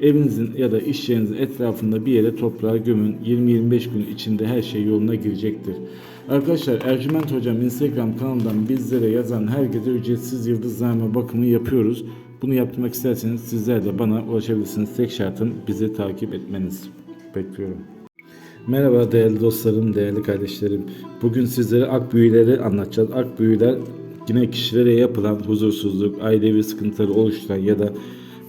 evinizin ya da iş yerinizin etrafında bir yere toprağa gömün. 20-25 gün içinde her şey yoluna girecektir. Arkadaşlar Ercüment Hocam Instagram kanalından bizlere yazan herkese ücretsiz yıldızname bakımı yapıyoruz. Bunu yaptırmak isterseniz sizler de bana ulaşabilirsiniz. Tek şartım bizi takip etmeniz. Bekliyorum. Merhaba değerli dostlarım, değerli kardeşlerim. Bugün sizlere ak büyüleri anlatacağız. Ak büyüler yine kişilere yapılan huzursuzluk, ailevi sıkıntıları oluşturan ya da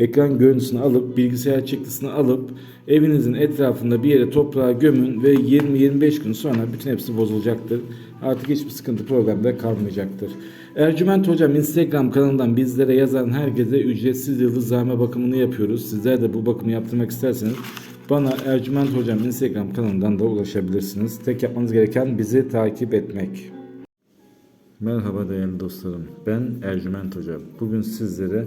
ekran görüntüsünü alıp bilgisayar çıktısını alıp evinizin etrafında bir yere toprağa gömün ve 20-25 gün sonra bütün hepsi bozulacaktır. Artık hiçbir sıkıntı problemde kalmayacaktır. Ercüment Hocam Instagram kanalından bizlere yazan herkese ücretsiz yıldızname bakımını yapıyoruz. Sizler de bu bakımı yaptırmak isterseniz bana Ercüment Hocam Instagram kanalından da ulaşabilirsiniz. Tek yapmanız gereken bizi takip etmek. Merhaba değerli dostlarım. Ben Ercüment Hoca. Bugün sizlere